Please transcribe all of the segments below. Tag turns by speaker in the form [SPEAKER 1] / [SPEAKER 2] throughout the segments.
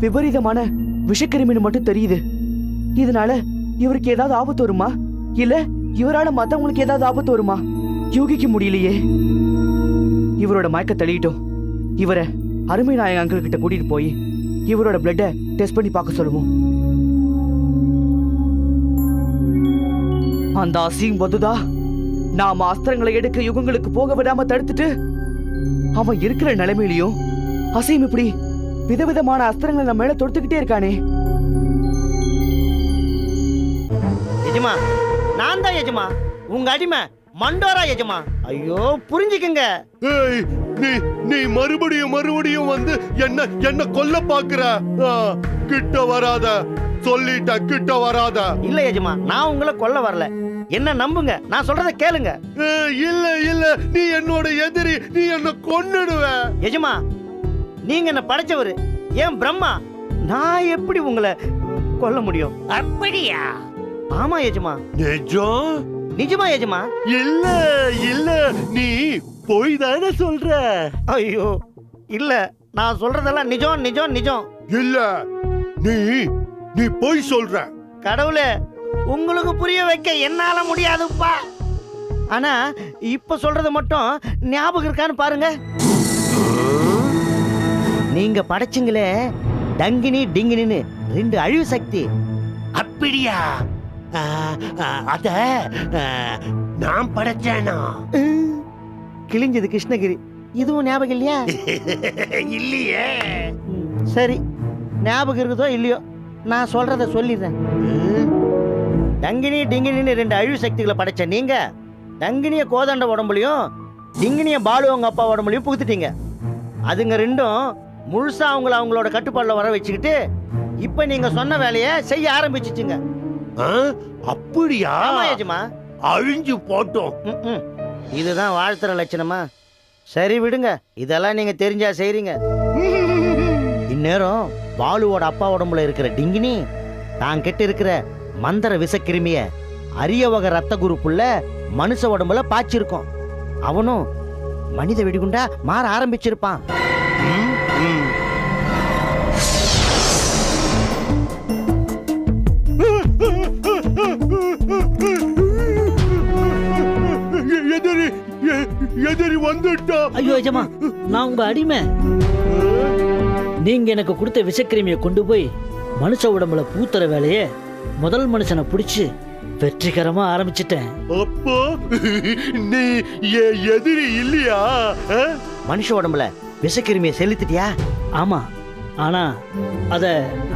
[SPEAKER 1] விபரீதமான விஷக்கிருமின்னு மட்டும் தெரியுது. இதனால இவருக்கு ஏதாவது ஆபத்து வருமா? இல்ல இவரால மத்தவங்களுக்கு ஏதாவது ஆபத்து வருமா? யூகிக்க முடியலையே. இவரோட மயக்க தள்ளிட்டோம். இவரை அருமை நாயக அங்கிள் கிட்ட கூட்டிட்டு போய் இவரோட பிளட்டை டெஸ்ட் பண்ணி பார்க்க சொல்லுவோம். அந்த அசீம் பதுதா நாம அஸ்திரங்களை எடுக்க யுகங்களுக்கு போக விடாம தடுத்துட்டு அவன் இருக்கிற நிலைமையிலையும் அசீம் இப்படி விதவிதமான அஸ்திரங்களை நம்ம மேல தொடுத்துக்கிட்டே இருக்கானே.
[SPEAKER 2] எஜமா நான் தான் எஜமா. உங்க அடிமை மண்டோரா எஜமா. ஐயோ புரிஞ்சுக்குங்க.
[SPEAKER 3] ஏய் நீ நீ மறுபடியும் மறுபடியும் வந்து என்ன என்ன கொல்ல பாக்குற கிட்ட வராத. சொல்லிட்ட கிட்ட வராத.
[SPEAKER 2] இல்ல எஜமா நான் உங்களை கொல்ல வரல. என்ன நம்புங்க? நான் சொல்றத கேளுங்க.
[SPEAKER 3] ஏய், இல்ல இல்ல. நீ என்னோட எதிரி நீ என்ன கொன்னுடுவ.
[SPEAKER 2] எஜமா நீங்க என்ன படைச்சவரு? ஏன் பிரம்மா? நான் எப்படி உங்களை கொல்ல முடியும்? அப்படியா? ஆமா எஜமா.
[SPEAKER 3] நிஜம்
[SPEAKER 2] நிஜமா எஜமா?
[SPEAKER 3] இல்ல இல்ல. நீ போய் தானே சொல்ற?
[SPEAKER 2] ஐயோ இல்ல. நான் சொல்றதெல்லாம் நிஜம் நிஜம் நிஜம்.
[SPEAKER 3] இல்ல. நீ நீ போய் சொல்ற.
[SPEAKER 2] கடவுளே உங்களுக்கு புரிய வைக்க என்னால முடியாதுப்பா. ஆனா இப்ப சொல்றது மட்டும் ஞாபகம் இருக்கான்னு பாருங்க. நீங்க படைச்சிங்களே. டங்கினி டிங்கினின்னு ரெண்டு அழிவு சக்தி.
[SPEAKER 3] அப்படியா? அத நான் படைச்சேனா?
[SPEAKER 2] கிழிஞ்சது கிருஷ்ணகிரி. இதுவும் ஞாபகம் இல்லையா?
[SPEAKER 3] இல்லையே.
[SPEAKER 2] சரி ஞாபகம் இருக்குதோ இல்லையோ நான் சொல்றத சொல்லிடுறேன். டங்கினி டிங்கினின்னு ரெண்டு அழிவு சக்திகளை படைச்ச நீங்க டங்கினிய கோதண்ட உடம்புலையும் டிங்கினிய பாலு அவங்க அப்பா உடம்புலையும் புகுத்துட்டீங்க. அதுங்க ரெண்டும் முழுசா அவங்கள அவங்களோட கட்டுப்பாடுல வர வச்சுக்கிட்டு இப்ப நீங்க சொன்ன வேலையை செய்ய ஆரம்பிச்சிச்சுங்க.
[SPEAKER 3] அப்படியா?
[SPEAKER 2] ஏஜமா
[SPEAKER 3] அழிஞ்சு போட்டோம்.
[SPEAKER 2] இதுதான் வாழ்த்துற லட்சணமா? சரி விடுங்க. இதெல்லாம் நீங்க தெரிஞ்சா செய்றீங்க. இந்நேரம் பாலுவோட அப்பா உடம்புல இருக்கிற டிங்கினி தான் கிட்ட இருக்கிற மந்திர விஷக்கிருமிய அரிய வகை ரத்த குரூப்புள்ள மனுஷ உடம்புல பாய்ச்சிருக்கோம். அவனும் மனித வெடிகுண்டா மாற ஆரம்பிச்சிருப்பான்.
[SPEAKER 3] எதிரி வந்துட்டா.
[SPEAKER 4] ஐயோ எஜமா நான் உங்க அடிமை. நீங்க எனக்கு கொடுத்த விஷக்கிருமியை கொண்டு போய் மனுஷ உடம்புல பூத்துற வேலையை முதல் மனுஷனை பிடிச்சு வெற்றிகரமா ஆரம்பிச்சிட்டேன்.
[SPEAKER 3] அப்போ நீ எதிரி இல்லையா?
[SPEAKER 2] மனுஷ உடம்புல விஷக்கிருமியை செலுத்திட்டியா?
[SPEAKER 4] ஆமா ஆனா அத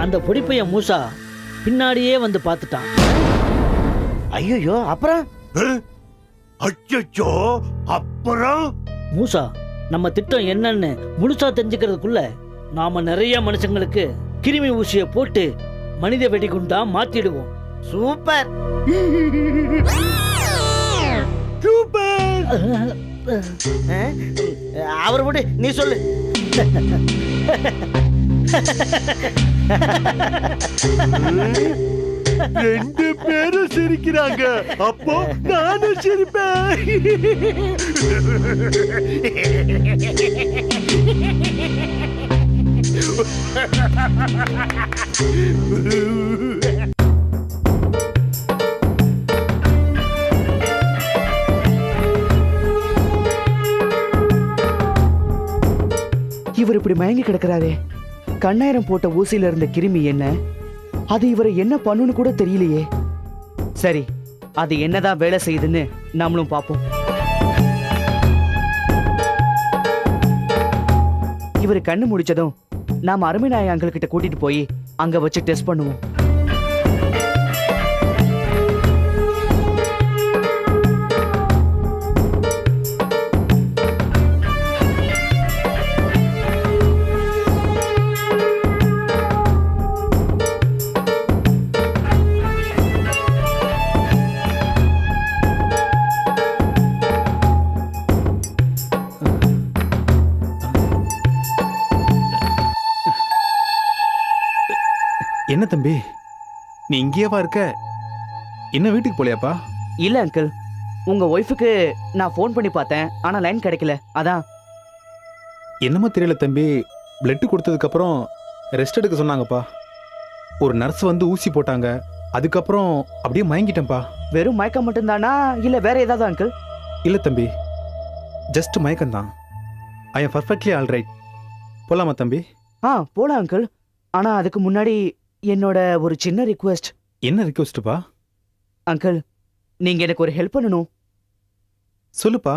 [SPEAKER 4] அந்த பொடிப்பையன் மூசா பின்னாடியே வந்து பார்த்துட்டான்.
[SPEAKER 2] ஐயோ அப்புறம்?
[SPEAKER 3] அச்சச்சோ அப்புறம்?
[SPEAKER 4] மூசா நம்ம திட்டம் என்னன்னு முழுசா தெரிஞ்சுக்கிறதுக்குள்ள நாம நிறைய மனுஷங்களுக்கு கிருமி ஊசியை போட்டு மனித வெடிகுண்டா மாத்திடுவோம்.
[SPEAKER 2] சூப்பர்.
[SPEAKER 3] சூப்பர்.
[SPEAKER 2] அவர் விடு நீ சொல்லு.
[SPEAKER 3] ரெண்டு பேரும் சிரிக்கிறாங்க. அப்போ நானும் சிரிப்பேன்.
[SPEAKER 1] இவர் இப்படி மயங்கி கிடக்கிறாரே. கண்ணாயிரம் போட்ட ஊசியில இருந்த கிருமி என்ன? அது இவரை என்ன பண்ணுன்னு கூட தெரியலையே. சரி அது என்னதான் வேலை செய்யுதுன்னு நம்மளும் பார்ப்போம். இவர் கண்ணு முடிச்சதும் நாம அருமைநாய அங்கிள் கிட்ட கூட்டிட்டு போய் அங்க வச்சு டெஸ்ட் பண்ணுவோம்.
[SPEAKER 5] என்ன தம்பி? நீ இங்கேயேவா இருக்க. என்ன வீட்டுக்கு போலியாப்பா?
[SPEAKER 1] இல்ல அங்கிள் உங்க ஒய்ஃபுக்கு நான் ஃபோன் பண்ணி பார்த்தேன். ஆனா லைன் கிடைக்கல. அதான்.
[SPEAKER 5] என்னமோ தெரியல தம்பி. பிளட் கொடுத்ததுக்கு அப்புறம் ரெஸ்ட் எடுக்க சொன்னாங்கப்பா. ஒரு நர்ஸ் வந்து ஊசி போட்டாங்க. அதுக்கப்புறம் அப்படியே மயங்கிட்டேன்ப்பா.
[SPEAKER 1] வெறும் மயக்கம் மட்டும்தானா? இல்ல வேற ஏதாவது அங்கிள்
[SPEAKER 5] இல்லை தம்பி. Just மயக்கம்தான். I am perfectly all right போலாமா தம்பி?
[SPEAKER 1] ஆ போலாம் அங்கிள் ஆனா அதுக்கு முன்னாடி என்னோட ஒரு சின்ன ரிக்வெஸ்ட்
[SPEAKER 5] என்ன ரிக்வஸ்ட்டுப்பா
[SPEAKER 1] அங்கிள் நீங்க எனக்கு ஒரு ஹெல்ப் பண்ணணும்.
[SPEAKER 5] சொல்லுப்பா.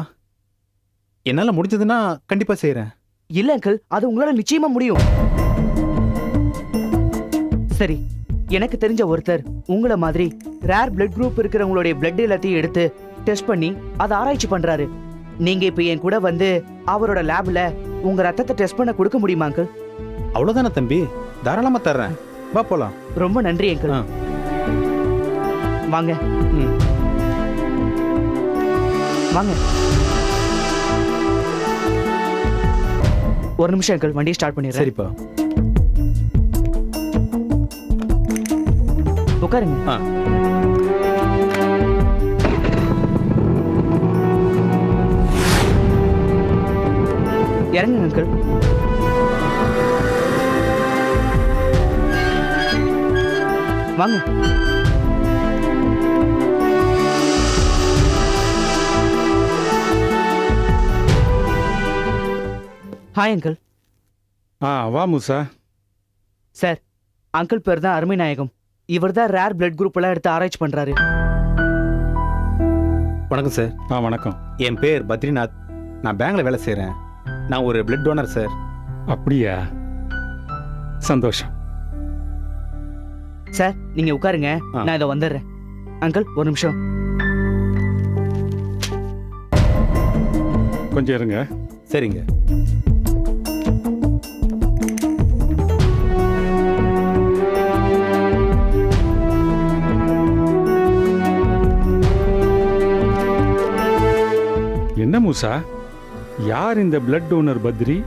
[SPEAKER 5] என்னால் முடிஞ்சதுன்னா கண்டிப்பாக செய்கிறேன்
[SPEAKER 1] இல்ல அங்கிள் அது உங்களால நிச்சயமா முடியும். சரி எனக்கு தெரிஞ்ச ஒருத்தர் உங்கள மாதிரி ரேர் பிளட் குரூப் இருக்கிறவங்களுடைய பிளட் எல்லாத்தையும் எடுத்து டெஸ்ட் பண்ணி அதை ஆராய்ச்சி பண்றாரு. நீங்க இப்ப என் கூட வந்து அவரோட லேப்ல உங்க ரத்தத்தை டெஸ்ட் பண்ண கொடுக்க முடியுமா அங்கிள்
[SPEAKER 5] அவ்வளோதானே தம்பி? தாராளமாக தர்றேன். வா போகலாம்
[SPEAKER 1] ரொம்ப நன்றி அங்கிள். வாங்க. வாங்க. ஒரு நிமிஷம் அங்கிள். வண்டியை ஸ்டார்ட் பண்ணிடுறேன்.
[SPEAKER 5] சரிப்பா.
[SPEAKER 1] உட்காருங்க. இறங்குங்க அங்கிள். வாங்க. ஹாய் அங்கிள்
[SPEAKER 6] ஆ வா மூசா.
[SPEAKER 1] சார் அங்கிள் பேர் தான் அருமை நாயகம். இவர் தான் ரேர் பிளட் குரூப் எல்லாம் எடுத்து ஆராய்ச்சி பண்றாரு.
[SPEAKER 5] வணக்கம் சார்
[SPEAKER 6] ஆ வணக்கம்.
[SPEAKER 5] என் பேர் பத்ரிநாத். நான் பேங்க்ல வேலை செய்கிறேன் நான் ஒரு பிளட் டோனர் சார்
[SPEAKER 6] அப்படியா? சந்தோஷம்.
[SPEAKER 1] சார் நீங்க உட்காருங்க. நான் இதை வந்துடுறேன். அங்கிள் ஒரு நிமிஷம்.
[SPEAKER 6] கொஞ்சம் இருங்க.
[SPEAKER 5] சரிங்க.
[SPEAKER 6] என்ன மூசா? யார் இந்த பிளட் டோனர் பத்ரி?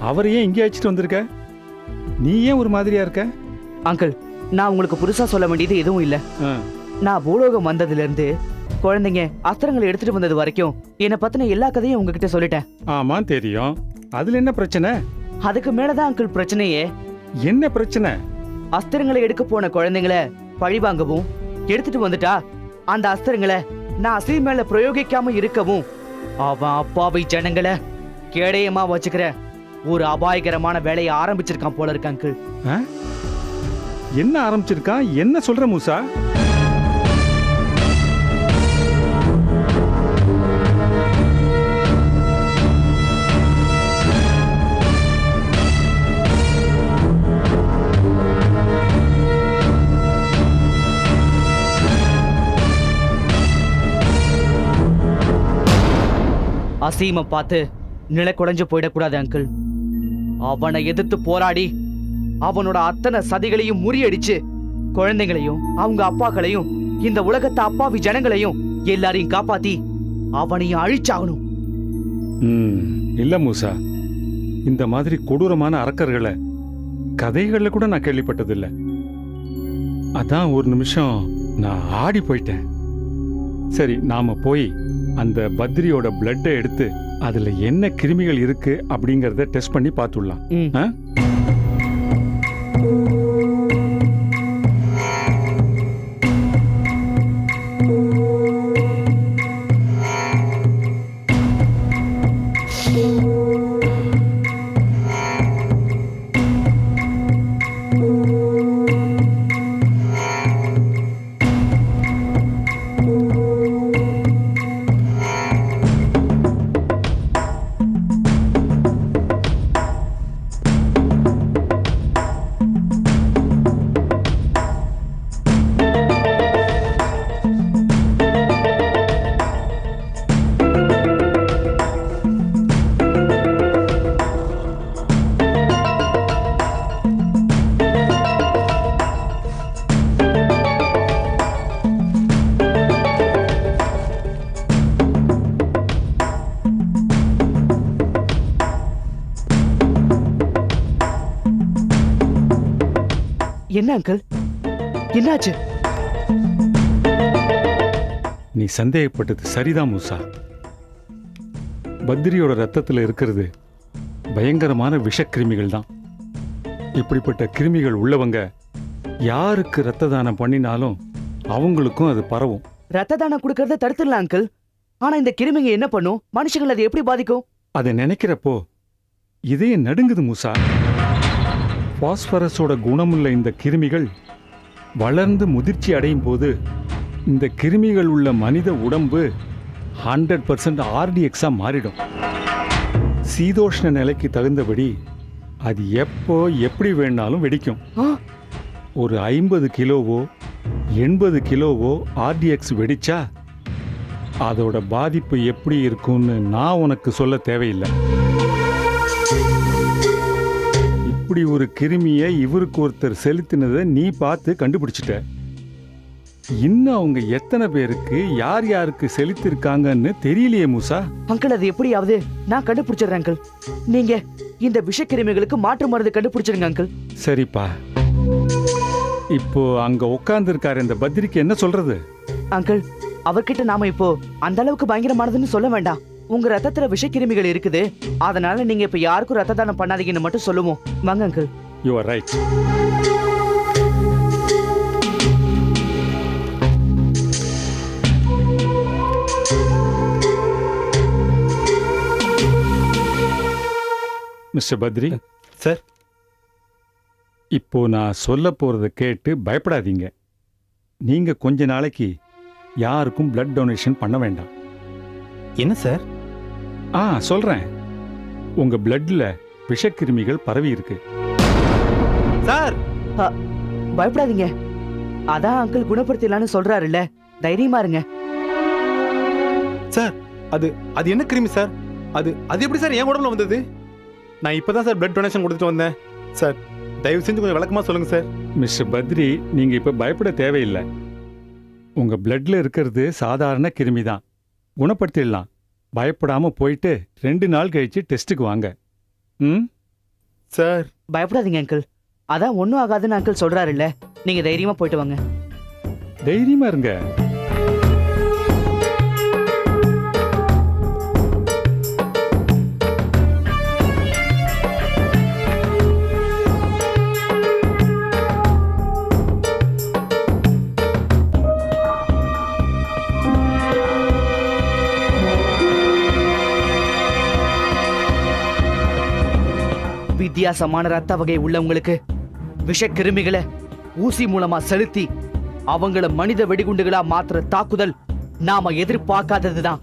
[SPEAKER 6] அவரை ஏன் இங்கே அழைச்சிட்டு வந்திருக்க? நீ ஏன் ஒரு மாதிரியா இருக்க?
[SPEAKER 1] அங்கிள் நான் உங்களுக்கு புதுசா சொல்ல வேண்டியது எதுவும் இல்ல. நான் பூலோகம் வந்ததுல இருந்து குழந்தைங்க அஸ்திரங்களை எடுத்துட்டு வந்தது வரைக்கும் என்னை பத்தின எல்லா கதையும் உங்ககிட்ட சொல்லிட்டேன்.
[SPEAKER 6] ஆமா தெரியும். அதுல என்ன பிரச்சனை?
[SPEAKER 1] அதுக்கு மேலதான் அங்கிள் பிரச்சனையே.
[SPEAKER 6] என்ன பிரச்சனை?
[SPEAKER 1] அஸ்திரங்களை எடுக்க போன குழந்தைங்களை பழி வாங்கவும் எடுத்துட்டு வந்துட்டா அந்த அஸ்திரங்களை நான் அசீர் மேல பிரயோகிக்காம இருக்கவும் அவன் அப்பாவி ஜனங்களை கேடயமா வச்சுக்கிற ஒரு அபாயகரமான வேலையை ஆரம்பிச்சிருக்கான் போல இருக்கு அங்கிள்
[SPEAKER 6] என்ன ஆரம்பிச்சிருக்கான் என்ன சொல்ற மூசா?
[SPEAKER 1] அசீமை பார்த்து நிலை குறைஞ்சு போயிடக்கூடாது அங்கிள். அவனை எதிர்த்து போராடி அவனோட அத்தனை சதிகளையும் முறியடிச்சு குழந்தைங்களையும் அவங்க அப்பாக்களையும் இந்த உலகத்தை அப்பாவி ஜனங்களையும் எல்லாரையும் காப்பாத்தி அவனையும் அழிச்சாகணும்.
[SPEAKER 6] ம் இல்ல மூசா. இந்த மாதிரி கொடூரமான அரக்கர்களை கதைகள்ல கூட நான் கேள்விப்பட்டதில்ல. அதான் ஒரு நிமிஷம் நான் ஆடி போயிட்டேன். சரி நாம போய் அந்த பத்ரியோட பிளட்டை எடுத்து அதுல என்ன கிருமிகள் இருக்கு அப்படிங்கறத டெஸ்ட் பண்ணி பார்த்துடலாம்.
[SPEAKER 1] என்ன அங்கிள் என்னாச்சு?
[SPEAKER 6] நீ சந்தேகப்பட்டது சரிதான் மூசா. பத்ரியோட ரத்தத்துல இருக்கிறது பயங்கரமான விஷக்கிருமிகள் தான் இப்படிப்பட்ட கிருமிகள் உள்ளவங்க யாருக்கு ரத்த தானம் பண்ணினாலும் அவங்களுக்கும் அது பரவும்.
[SPEAKER 1] ரத்த தானம் கொடுக்கறத தடுத்துடலாம் அங்கிள் ஆனா இந்த கிருமிங்க என்ன பண்ணும்? மனுஷங்களை அது எப்படி பாதிக்கும்?
[SPEAKER 6] அதை நினைக்கிறப்போ இதயம் நடுங்குது மூசா. பாஸ்பரஸோட குணமுள்ள இந்த கிருமிகள் வளர்ந்து முதிர்ச்சி அடையும் போது இந்த கிருமிகள் உள்ள மனித உடம்பு ஹண்ட்ரட் பர்சன்ட் ஆர்டிஎக்ஸாக மாறிடும். சீதோஷ்ண நிலைக்கு தகுந்தபடி அது எப்போ எப்படி வேணாலும் வெடிக்கும்.
[SPEAKER 1] ஆ,
[SPEAKER 6] ஒரு ஐம்பது கிலோவோ எண்பது கிலோவோ ஆர்டிஎக்ஸ் வெடிச்சா அதோட பாதிப்பு எப்படி இருக்கும்னு நான் உனக்கு சொல்ல தேவையில்லை. இப்படி ஒரு கிருமியை இவருக்கு ஒருத்தர் செலுத்தினதை நீ பார்த்து கண்டுபிடிச்சிட்ட. இன்னும் அவங்க எத்தனை பேருக்கு யார் யாருக்கு செலுத்திருக்காங்கன்னு தெரியலையே மூசா?
[SPEAKER 1] அங்கிள் அது எப்படியாவது நான் கண்டுபிடிச்சிடுறேன் அங்கிள். நீங்க இந்த விஷக்கிருமிகளுக்கு மாற்று மருந்து கண்டுபிடிச்சிருங்க அங்கிள்.
[SPEAKER 6] சரிப்பா. இப்போ அங்க உட்கார்ந்துருக்காரு இந்த பத்ரிக்கு என்ன சொல்றது?
[SPEAKER 1] அங்கிள் அவர்கிட்ட நாம இப்போ அந்த அளவுக்கு பயங்கரமானதுன்னு சொல்ல வேண்டாம். உங்க ரத்தத்துல விஷக்கிருமிகள் இருக்குது. அதனால நீங்க இப்ப யாருக்கும் ரத்த தானம் பண்ணாதீங்கன்னு மட்டும் சொல்லுவோம் வாங்க uncle
[SPEAKER 6] you are right mister Badri
[SPEAKER 5] sir
[SPEAKER 6] இப்போ நான் சொல்ல போறத கேட்டு பயப்படாதீங்க. நீங்க கொஞ்ச நாளைக்கு யாருக்கும் blood டொனேஷன் பண்ண வேண்டாம்.
[SPEAKER 5] என்ன சார்
[SPEAKER 6] ஆ சொல்றேன். உங்க பிளட்ல விஷக்கிருமிகள் பரவி இருக்கு.
[SPEAKER 5] சார்!
[SPEAKER 1] பயப்படாதீங்க. அதான் அங்கிள் குணப்படுத்திடலான்னு சொல்றாருல்ல. தைரியமா இருங்க.
[SPEAKER 5] சார் அது அது என்ன கிருமி சார்? அது அது எப்படி சார் என் உடம்புல வந்தது? நான் இப்பதான் சார் பிளட் டொனேஷன் கொடுத்துட்டு வந்தேன். சார் தயவு செஞ்சு கொஞ்சம் விளக்கமா சொல்லுங்க சார்.
[SPEAKER 6] மிஸ்டர் பத்ரி நீங்க இப்ப பயப்பட தேவையில்லை. உங்க பிளட்ல இருக்கிறது சாதாரண கிருமி தான் குணப்படுத்திடலாம். பயப்படாம போயிட்டு ரெண்டு நாள் கழிச்சு டெஸ்ட்டுக்கு வாங்க. ம்?
[SPEAKER 5] சார்.
[SPEAKER 1] பயப்படாதீங்க அங்கிள் அதான் ஒண்ணும் ஆகாதுன்னு அங்கிள் சொல்றாருல்ல. நீங்க தைரியமா போயிட்டு வாங்க.
[SPEAKER 6] தைரியமா இருங்க.
[SPEAKER 1] வித்தியாசமான ரத்த வகை உள்ளவங்களுக்கு விஷக்கிருமிகளை ஊசி மூலமா செலுத்தி அவங்கள மனித வெடிகுண்டுகளா மாத்துற தாக்குதல் நாம எதிர்பார்க்காததுதான்.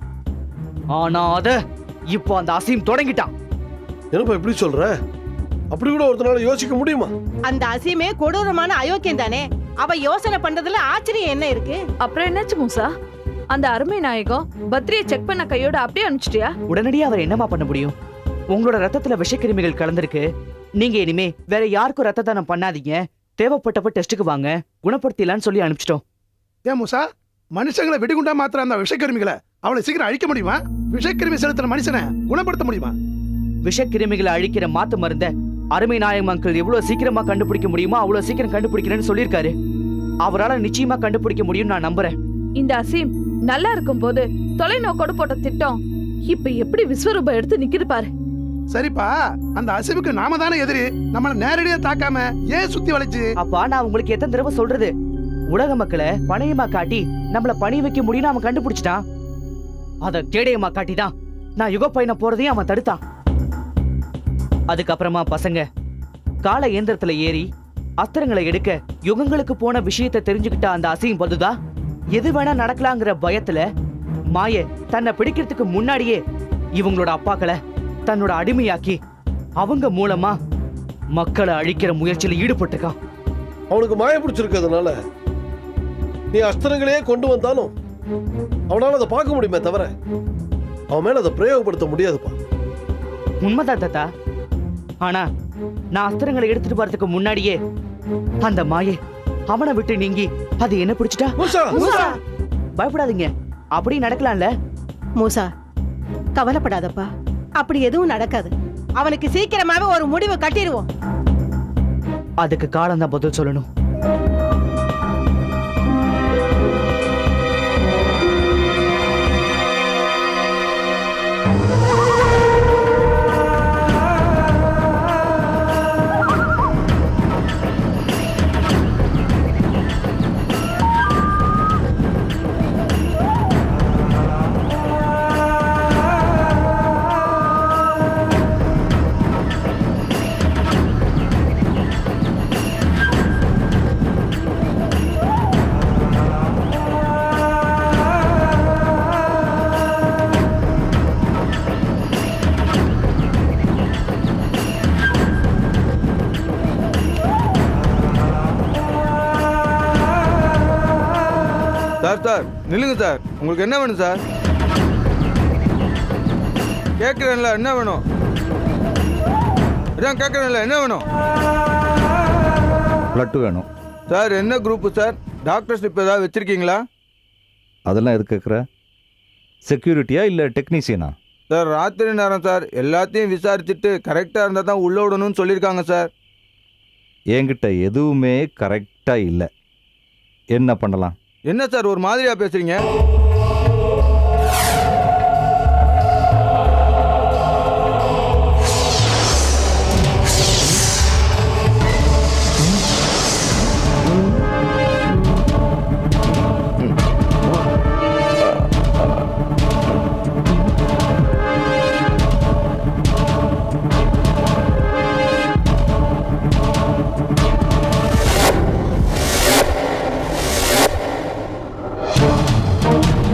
[SPEAKER 1] ஆனா அத இப்போ அந்த அசீம் தொடங்கிட்டான்.
[SPEAKER 3] என்னப்பா இப்படி சொல்ற? அப்படி கூட ஒருத்தனால யோசிக்க முடியுமா?
[SPEAKER 7] அந்த அசீமே கொடூரமான அயோக்கியம் தானே? அவ யோசனை பண்றதுல ஆச்சரியம் என்ன இருக்கு?
[SPEAKER 8] அப்புறம் என்னாச்சு மூசா? அந்த அருமை நாயகம் பத்ரியை செக் பண்ண கையோட அப்படியே அனுப்பிச்சிட்டியா?
[SPEAKER 1] உடனடியா அவர் என்னமா பண்ண முடியும்? உங்களோட ரத்தத்துல விஷக்கிருமிகள் கலந்திருக்கு. நீங்க இனிமே வேற யாருக்கும் ரத்த தானம் பண்ணாதீங்க. தேவைப்பட்டப்ப டெஸ்ட்டுக்கு வாங்க. குணப்படுத்திடலான்னு சொல்லி அனுப்பிச்சிட்டோம்.
[SPEAKER 9] ஏன் மூசா? மனுஷங்களை வெடிகுண்டா மாத்திர அந்த விஷக்கிருமிகளை அவளை சீக்கிரம் அழிக்க முடியுமா? விஷக்கிருமி செலுத்துற மனுஷனை குணப்படுத்த முடியுமா?
[SPEAKER 1] விஷக்கிருமிகளை அழிக்கிற மாத்து மருந்த அருமை நாயகம் அங்கிள் எவ்வளவு சீக்கிரமா கண்டுபிடிக்க முடியுமோ அவ்வளவு சீக்கிரம் கண்டுபிடிக்கிறேன்னு சொல்லியிருக்காரு. அவரால நிச்சயமா கண்டுபிடிக்க முடியும் நான் நம்புறேன்.
[SPEAKER 8] இந்த அசீம் நல்லா இருக்கும்போது தொலைநோக்கோடு போட்ட திட்டம் இப்ப எப்படி விஸ்வரூபம் எடுத்து நிக்குது பாரு.
[SPEAKER 9] சரிப்பா அந்த அசிவுக்கு நாம தானே எதிரி. நம்மள நேரடியா தாக்காம ஏன் சுத்தி வளைச்சு?
[SPEAKER 1] அப்பா நான் உங்களுக்கு எத்தனை தடவை சொல்றது? உலக மக்களை பணையமா காட்டி நம்மள பணி வைக்க முடியும்னு அவன் கண்டுபிடிச்சிட்டான். அத கேடயமா காட்டி தான் நான் யுக பயணம் போறதையும் அவன் தடுத்தான். அதுக்கப்புறமா பசங்க கால இயந்திரத்துல ஏறி அஸ்திரங்களை எடுக்க யுகங்களுக்கு போன விஷயத்தை தெரிஞ்சுக்கிட்ட அந்த அசையும் பதுதா எது வேணா நடக்கலாங்கிற பயத்துல மாய தன்னை பிடிக்கிறதுக்கு முன்னாடியே இவங்களோட அப்பாக்களை தன்னோட அடிமையாக்கி அவங்க மூலமா மக்களை அழிக்கிற முயற்சியில ஈடுபட்டிருக்கான்
[SPEAKER 3] அவனுக்கு மாய பிடிச்சிருக்கிறதுனால நீ அஸ்திரங்களையே கொண்டு வந்தாலும் அவனால அதை பார்க்க முடியுமே தவிர அவன் மேல அதை பிரயோகப்படுத்த முடியாதுப்பா.
[SPEAKER 1] உண்மைதான் தாத்தா. ஆனா நான் அஸ்திரங்களை எடுத்துட்டு போறதுக்கு முன்னாடியே அந்த மாயை அவனை விட்டு நீங்கி அது என்ன பிடிச்சிட்டா?
[SPEAKER 3] மூசா!
[SPEAKER 1] பயப்படாதீங்க. அப்படி நடக்கலாம்ல.
[SPEAKER 7] மூசா கவலைப்படாதப்பா. அப்படி எதுவும் நடக்காது. அவனுக்கு சீக்கிரமாவே ஒரு முடிவு கட்டிடுவோம்.
[SPEAKER 1] அதுக்கு காலம் தான் பதில் சொல்லணும்.
[SPEAKER 10] நில்லுங்க சார். உங்களுக்கு என்ன வேணும் சார்? கேட்குறேன்ல என்ன வேணும்? இதான் கேட்குறேன்ல என்ன வேணும்?
[SPEAKER 11] பிளட்டு வேணும்.
[SPEAKER 10] சார் என்ன குரூப்பு சார்? டாக்டர் ஸ்லிப் ஏதாவது வச்சுருக்கீங்களா?
[SPEAKER 11] அதெல்லாம் எது கேட்குற? செக்யூரிட்டியா இல்லை டெக்னீஷியனா
[SPEAKER 10] சார் ராத்திரி நேரம் சார். எல்லாத்தையும் விசாரிச்சுட்டு கரெக்டாக இருந்தால் தான் உள்ள விடணும்னு சொல்லியிருக்காங்க சார்.
[SPEAKER 11] என்கிட்ட எதுவுமே கரெக்டாக இல்லை. என்ன பண்ணலாம்?
[SPEAKER 10] என்ன சார் ஒரு மாதிரியாக பேசுகிறீங்க